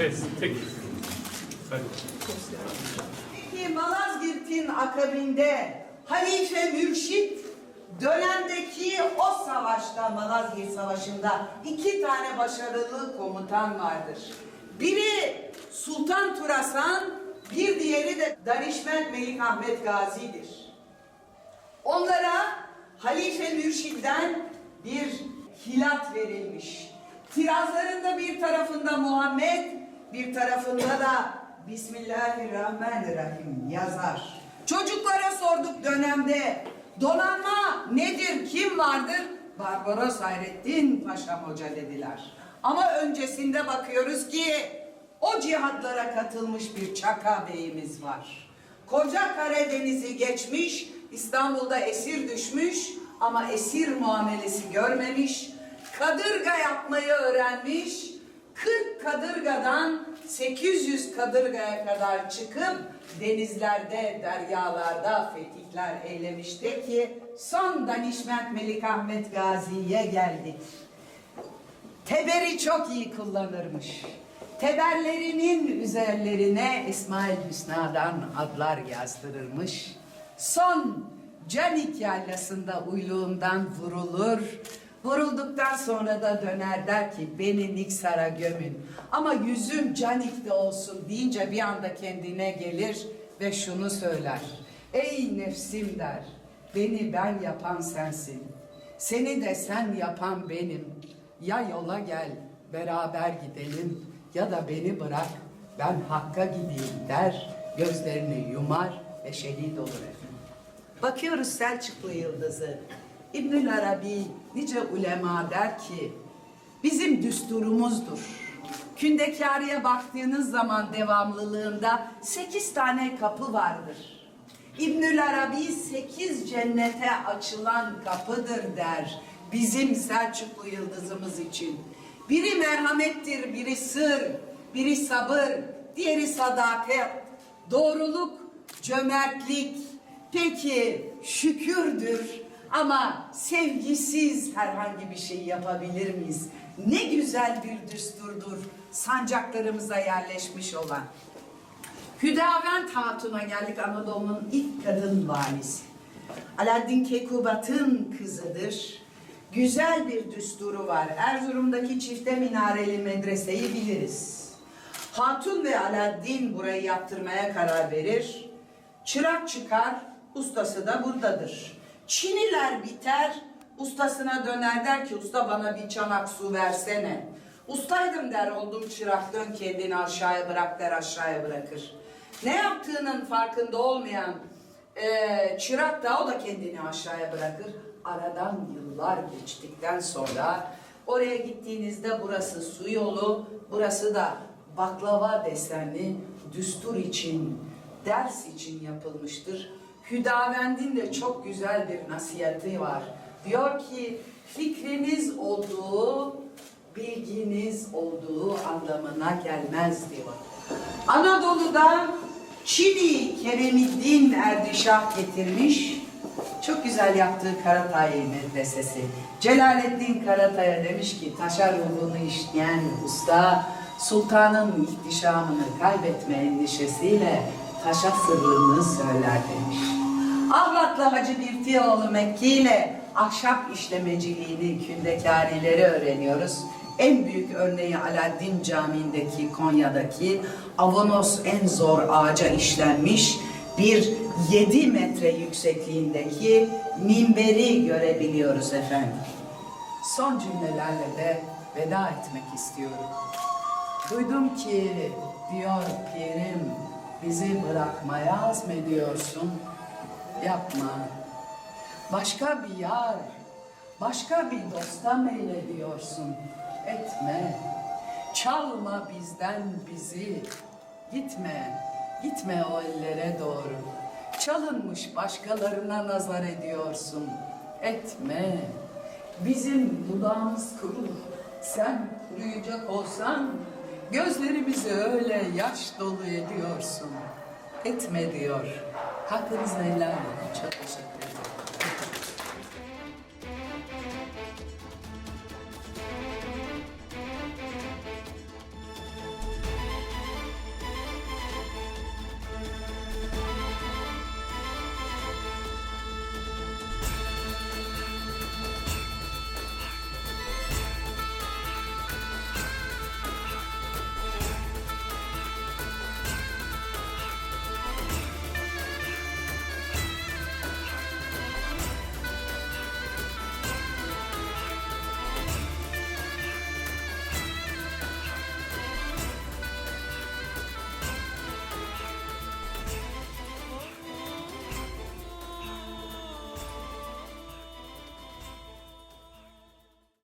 Ses. Peki Malazgirt'in akabinde Halife Mürşit dönemdeki o savaşta Malazgirt Savaşı'nda iki tane başarılı komutan vardır. Biri Sultan Turasan, bir diğeri de Danişment Melik Ahmet Gazi'dir. Onlara Halife Mürşid'den bir hilat verilmiş. Tirazlarında bir tarafında Muhammed, bir tarafında da Bismillahirrahmanirrahim yazar. Çocuklara sorduk dönemde donanma nedir, kim vardır? Barbaros Hayrettin Paşam Hoca dediler. Ama öncesinde bakıyoruz ki o cihatlara katılmış bir Çaka Beyimiz var. Koca Karadeniz'i geçmiş, İstanbul'da esir düşmüş ama esir muamelesi görmemiş, kadırga yapmayı öğrenmiş, 40 kadırgadan 800 kadırgaya kadar çıkıp denizlerde, deryalarda fetihler eylemişti ki son Danişment Melik Ahmet Gazi'ye geldik. Teberi çok iyi kullanırmış. Teberlerinin üzerlerine İsmail Hüsna'dan adlar yazdırırmış. Son Canik yaylasında uyluğundan vurulur. Vurulduktan sonra da döner der ki beni Niksar'a gömün. Ama yüzüm Canik'te olsun deyince bir anda kendine gelir ve şunu söyler. Ey nefsim der, beni ben yapan sensin. Seni de sen yapan benim. Ya yola gel, beraber gidelim ya da beni bırak, ben Hakk'a gideyim der, gözlerini yumar ve şehit olur efendim. Bakıyoruz Selçuklu Yıldızı. İbnül Arabi nice ulema der ki, bizim düsturumuzdur. Kündekariye baktığınız zaman devamlılığında sekiz tane kapı vardır. İbnül Arabi sekiz cennete açılan kapıdır der bizim Selçuklu yıldızımız için. Biri merhamettir, biri sır, biri sabır, diğeri sadakat, doğruluk, cömertlik, peki şükürdür ama sevgisiz herhangi bir şey yapabilir miyiz? Ne güzel bir düsturdur sancaklarımıza yerleşmiş olan. Hüdavent Hatun'a geldik Anadolu'nun ilk kadın valisi. Alaaddin Keykubat'ın kızıdır. Güzel bir düsturu var. Erzurum'daki çifte minareli medreseyi biliriz. Hatun ve Alaaddin burayı yaptırmaya karar verir. Çırak çıkar, ustası da buradadır. Çiniler biter, ustasına döner der ki usta bana bir çanak su versene. Ustaydım der oldum çırak dön kendini aşağıya bırak der aşağıya bırakır. Ne yaptığının farkında olmayan eee, çırak da o da kendini aşağıya bırakır. Aradan yıllar geçtikten sonra oraya gittiğinizde burası su yolu, burası da baklava desenli düstur için, ders için yapılmıştır. Hüdavend'in de çok güzel bir nasihati var. Diyor ki fikriniz olduğu, bilginiz olduğu anlamına gelmez diyor. Anadolu'da Çili Keremiddin Erdişah getirmiş. Çok güzel yaptığı Karatay medresesi. Celalettin Karatay'a demiş ki taşa ruhunu işleyen usta sultanın ihtişamını kaybetme endişesiyle taşa sırrını söyler demiş. Ahlatlı Hacı Birtioğlu Mekki ile ahşap işlemeciliğini kündekarileri öğreniyoruz. En büyük örneği Alaaddin Camii'ndeki Konya'daki Avanos en zor ağaca işlenmiş bir 7 metre yüksekliğindeki minberi görebiliyoruz efendim. Son cümlelerle de veda etmek istiyorum. Duydum ki diyor pirim bizi bırakmaya azmediyorsun. Yapma. Başka bir yar, başka bir dosta meylediyorsun. Etme. Çalma bizden bizi. Gitme, gitme o ellere doğru. Çalınmış başkalarına nazar ediyorsun. Etme. Bizim dudağımız kurur. Sen kuruyacak olsan gözlerimizi öyle yaş dolu ediyorsun. Etme diyor. Hakkınızı helal edin. Çok teşekkür